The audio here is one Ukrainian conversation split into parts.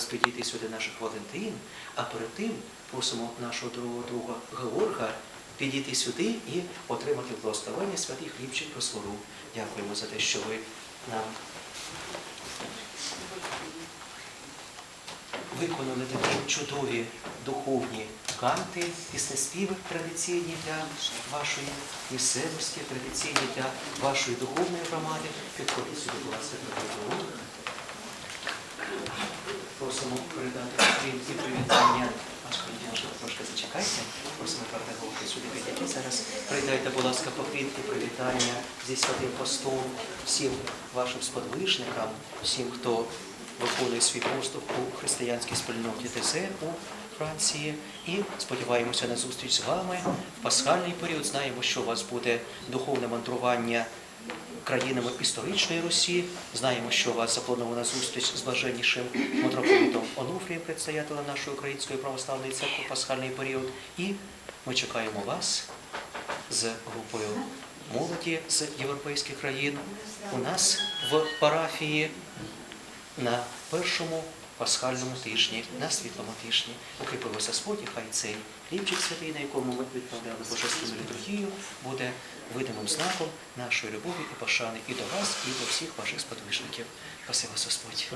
зараз підійти сюди наших Валентин, а перед тим просимо нашого другого друга Георга підійти сюди і отримати благословення святий хлібчик просвору. Дякуємо за те, що ви нам виконали такі чудові духовні канти, піснеспіви традиційні для вашої місцевості, традиційні для вашої духовної громади. Підходьте сюди, будь ласка, до. Просимо передати і привітання. Трошки зачекайте. Просимо головки сюди підійти. Зараз передайте, будь ласка, покрит і привітання зі святим постом всім вашим сподвижникам, всім, хто виконує свій поступ у християнській спільноті ТЗ у Франції. І сподіваємося на зустріч з вами в пасхальний період. Знаємо, що у вас буде духовне мандрування країнами історичної Русі. Знаємо, що у вас запланована зустріч з блаженнішим митрополитом Онуфрієм, предстоятелем нашої української православної церкви пасхальний період. І ми чекаємо вас з групою молоді з європейських країн у нас в парафії на першому пасхальному тижні, на світлому тижні. Укріпилося Господь, і хай цей хлібчик святий, на якому ми відправляли божественну літургію, буде видимим знаком нашої любові і пошани і до вас, і до всіх ваших сподвижників. Спасибо, Господь.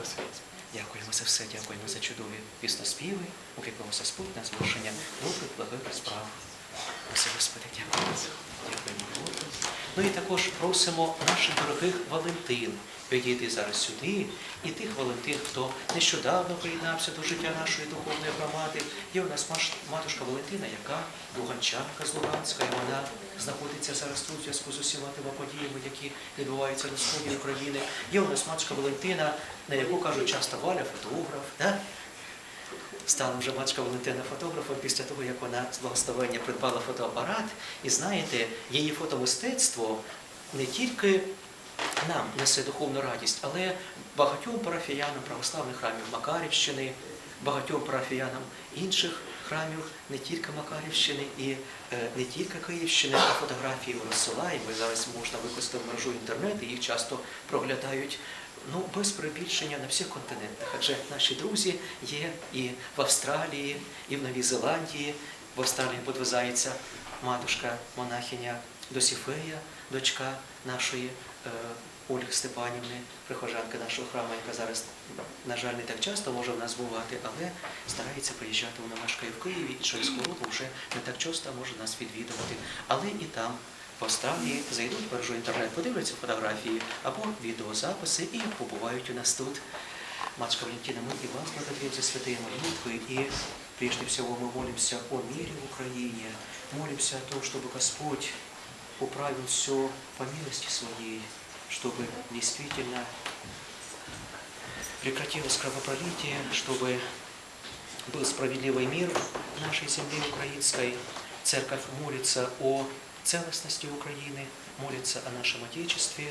Дякуємо за все, дякуємо за чудові пісноспіви. Укріпилося Господь на звершення добрих, благих справ. Спасибо, Господи, дякуємо. Дякуємо. Ну і також просимо наших дорогих Валентин підійти зараз сюди, і тих Валентин, хто нещодавно приєднався до життя нашої духовної громади. Є у нас матушка Валентина, яка луганчанка з Луганська, і вона знаходиться зараз тут у зв'язку з усіма тими подіями, які відбуваються на сході України. Є у нас матушка Валентина, на яку кажуть часто Валя, фотограф. Да? Стала вже батька Валентина фотографом після того, як вона з благословення придбала фотоапарат. І знаєте, її фотомистецтво не тільки нам несе духовну радість, але багатьом парафіянам православних храмів Макарівщини, багатьом парафіянам інших храмів, не тільки Макарівщини і е, не тільки Київщини, а фотографії розсилаємо. Зараз можна викласти в мережу інтернет, і їх часто проглядають ну, без перебільшення на всіх континентах. Адже наші друзі є і в Австралії, і в Новій Зеландії. В Австралії подвизається матушка монахиня Досіфея, дочка нашої е, Ольги Степанівни, прихожанки нашого храму, яка зараз, на жаль, не так часто може в нас бувати, але старається приїжджати. Вона мешкає в Києві і через хворобу вже не так часто може нас відвідувати. Але і там в Австралії зайдуть в мережу інтернет, подивляться фотографії або відеозаписи і побувають у нас тут. Матушка Валентина, мы и вас благодарим за святые молитвы, и прежде всего мы молимся о мире в Украине, молимся о том, чтобы Господь управил все по милости Своей, чтобы действительно прекратилось кровопролитие, чтобы был справедливый мир в нашей земле украинской. Церковь молится о целостности Украины, молится о нашем Отечестве.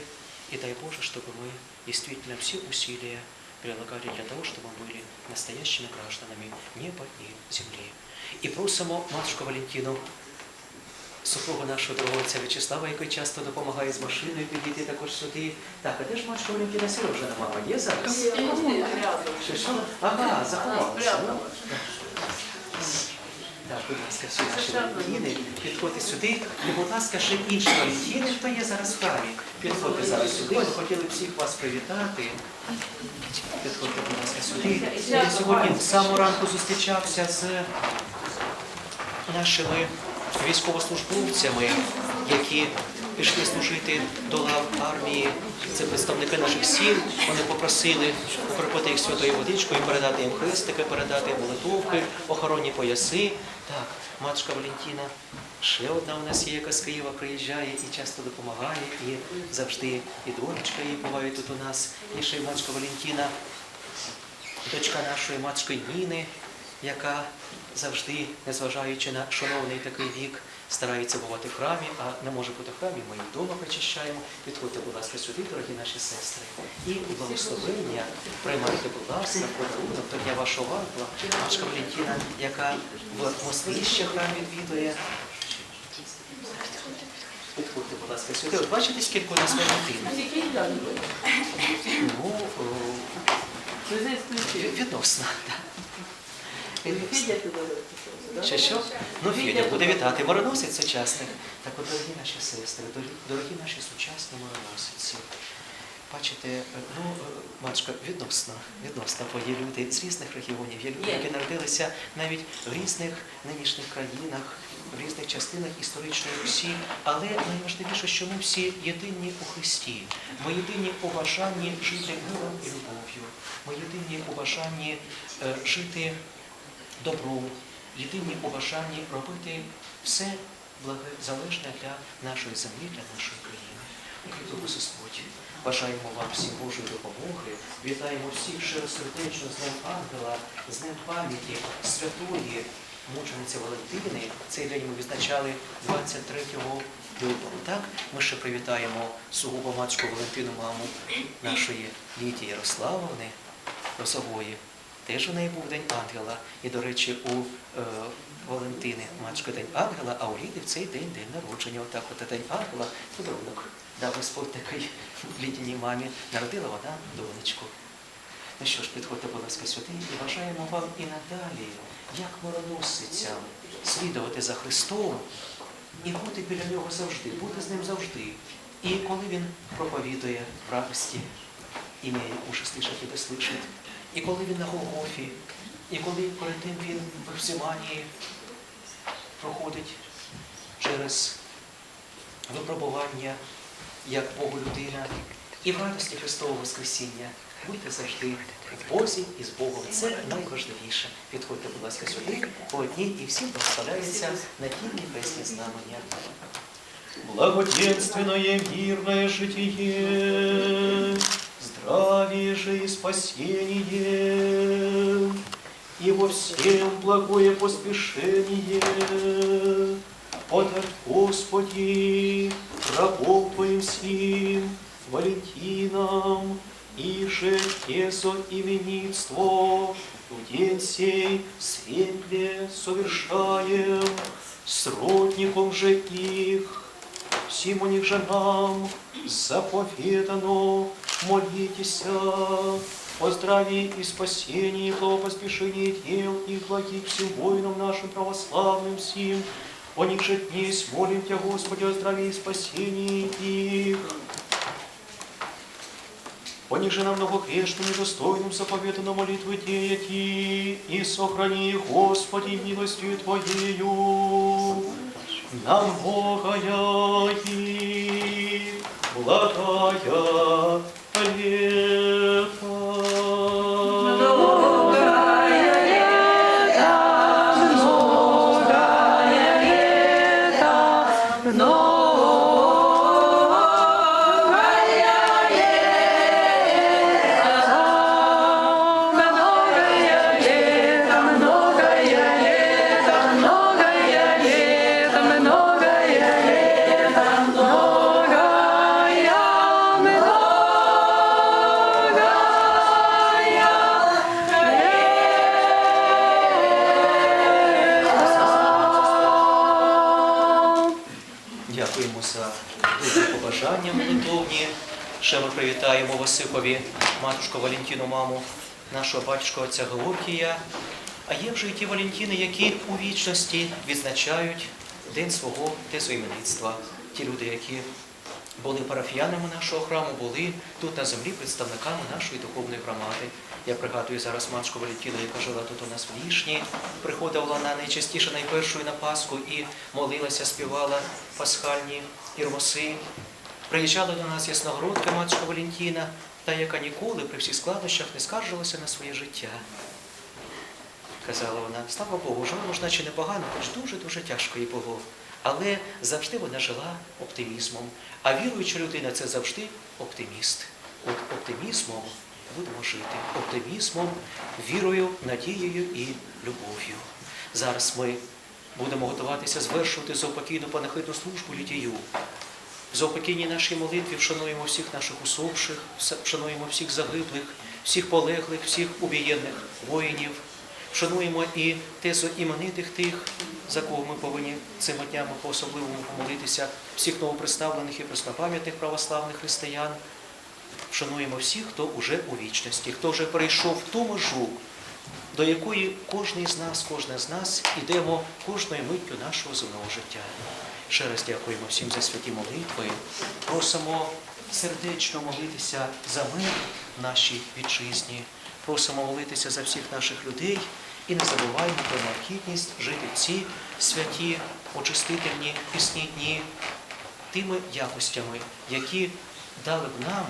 И дай Боже, чтобы мы действительно все усилия прилагали для того, чтобы мы были настоящими гражданами неба и земли. І просимо матушку Валентину, супругу нашого дорогого отця В'ячеслава, який часто допомагає з машиною підійти також сюди. Так, а де ж матушка Валентина Сережина, мама? Є зараз? Що, що? Ага, заховалася. Ну, Так, будь ласка, всі наші валентіни, підходьте сюди. І, будь ласка, ще інші валентіни, хто є зараз в храмі. Підходьте зараз сюди. Ми хотіли всіх вас привітати. Підходьте, будь ласка, сюди. Я сьогодні з самого ранку зустрічався з нашими військовослужбовцями, які пішли служити до лав армії. Це представники наших сіл. Вони попросили укропити їх святою водичкою, передати їм хрестики, передати їм молитовки, охоронні пояси. Так, матушка Валентина. Ще одна у нас є, яка з Києва приїжджає і часто допомагає, і завжди і донечка її буває тут у нас. І ще й матушка Валентина, дочка нашої матушки Ніни, яка завжди, незважаючи на шановний такий вік, старається бувати в храмі, а не може бути в храмі, ми їх вдома причищаємо. Підходьте, будь ласка, сюди, дорогі наші сестри. І благословення приймайте, будь ласка, подарунок до дня вашого ангела, Машка Валентина, яка в Москві ще храм відвідує. Підходьте, будь ласка, сюди. От бачите, скільки у нас Валентин? Ну, о. Ві- Відносно. так. Відносно. Що що? Ну, Федя буде вітати. Мироносець сучасник. Так от, дорогі наші сестри, дорогі, наші сучасні мироносиці. Бачите, ну, Машка, відносно, відносно, бо є люди з різних регіонів, є люди, які народилися навіть в різних нинішніх країнах, в різних частинах історичної Русі. Але найважливіше, що ми всі єдині у Христі. Ми єдині у бажанні жити миром і любов'ю. Ми єдині у бажанні е, жити добром, єдині у бажанні робити все залежне для нашої землі, для нашої країни. Нехай Господь. Бажаємо вам всім Божої допомоги. Вітаємо всіх щиросердечно з Днем Ангела, з Днем пам'яті святої мучениці Валентини. Цей день ми відзначали 23 лютого. Так, ми ще привітаємо сугубо матчку Валентину, маму нашої Лідії Ярославовни Росової. Теж у неї був День Ангела. І, до речі, у е, Валентини Мачко День Ангела, а у Ліди в цей день день народження. Отак от День Ангела подарунок дав Господь такий Лідіній мамі. Народила вона донечку. Ну що ж, підходьте, будь ласка, сюди і бажаємо вам і надалі, як мироносицям, слідувати за Христом і бути біля нього завжди, бути з ним завжди. І коли він проповідує в радості, імея уши слышать і слышать, і коли він на Голгофі, і коли перед тим він в Гефсиманії проходить через випробування як Богу людина, і в радості Христового Воскресіння будьте завжди в Бозі і з Богом. Це найважливіше. Підходьте, будь ласка, сюди, по одній і всім благословляється на ті небесні знамення. Благоденственное мирное житие, и спасение, и во всем благое поспешение. Подарь, Господи, рабом Твоим сим, Валентином, и же тесо именитство, в день сей светле совершаем, сродником же их, всем у них же нам заповедано, молитесь о здравии и спасении, благопоспешении дел и благих всем воинам нашим православным сим, о них же днесь молим Тебя, Господи, о здравии и спасении их. О них же нам многогрешным и достойным заповедано молитвы деяти, и сохрани, их, Господи, милостью Твоею, нам многая и благая him. Ми привітаємо Васипові, матушку Валентину, маму, нашого батюшка отця Георгія. А є вже і ті Валентини, які у вічності відзначають день свого тезоіменництва. Ті люди, які були парафіянами нашого храму, були тут на землі представниками нашої духовної громади. Я пригадую зараз матушку Валентину, яка жила тут у нас в Лішні. Приходила вона найчастіше найпершою на Пасху і молилася, співала пасхальні ірмоси. Приїжджала до нас ясногородка матушка Валентина, та яка ніколи при всіх складнощах не скаржилася на своє життя. Казала вона, слава Богу, жила можна чи непогано, хоч дуже-дуже тяжко їй було. Але завжди вона жила оптимізмом. А віруюча людина це завжди оптиміст. От оптимізмом будемо жити. Оптимізмом, вірою, надією і любов'ю. Зараз ми будемо готуватися звершувати заупокійну панахидну службу літію. Заупокійній нашій молитві вшануємо всіх наших усопших, вшануємо всіх загиблих, всіх полеглих, всіх убієнних воїнів. Вшануємо і тезо іменитих тих, за кого ми повинні цими днями по-особливому помолитися, всіх новоприставлених і преснопам'ятних православних християн. вшануємо всіх, хто уже у вічності, хто вже перейшов ту межу, до якої кожен з нас, кожна з нас ідемо кожною миттю нашого земного життя. Ще раз дякуємо всім за святі молитви. Просимо сердечно молитися за мир в нашій вітчизні. Просимо молитися за всіх наших людей і не забуваємо про необхідність жити ці святі, очистительні пісні дні тими якостями, які дали б нам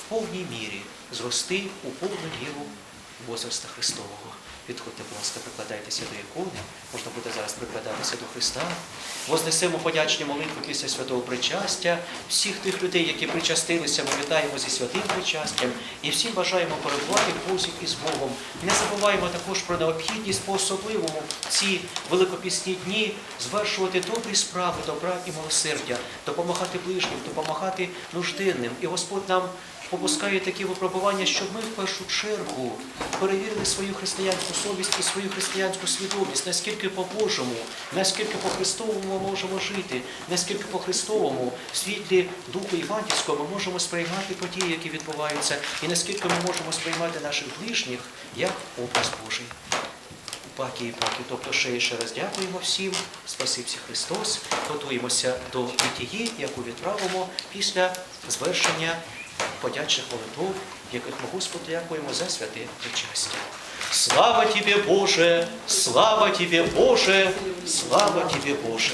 в повній мірі зрости у повну віру возраста Христового. Підходьте, будь ласка, прикладайтеся до ікони, можна буде зараз прикладатися до Христа. Вознесемо подячні молитви після святого причастя. Всіх тих людей, які причастилися, ми вітаємо зі святим причастям і всім бажаємо перебувати в позі із Богом. Не забуваємо також про необхідність по-особливому ці великопісні дні звершувати добрі справи, добра і милосердя, допомагати ближнім, допомагати нужденним. І Господь нам попускає такі випробування, щоб ми в першу чергу перевірили свою християнську совість і свою християнську свідомість, наскільки по-божому, наскільки по-христовому ми можемо жити, наскільки по-христовому в світлі Духу Іванівського ми можемо сприймати події, які відбуваються, і наскільки ми можемо сприймати наших ближніх як образ Божий. Паки і паки. Тобто ще і ще раз дякуємо всім. Спасибся Христос. Готуємося до вітії, яку відправимо після звершення подячних молитв, яких ми Господу дякуємо за святе причастя. Слава Тебе, Боже! Слава Тебе, Боже! Слава Тебе, Боже!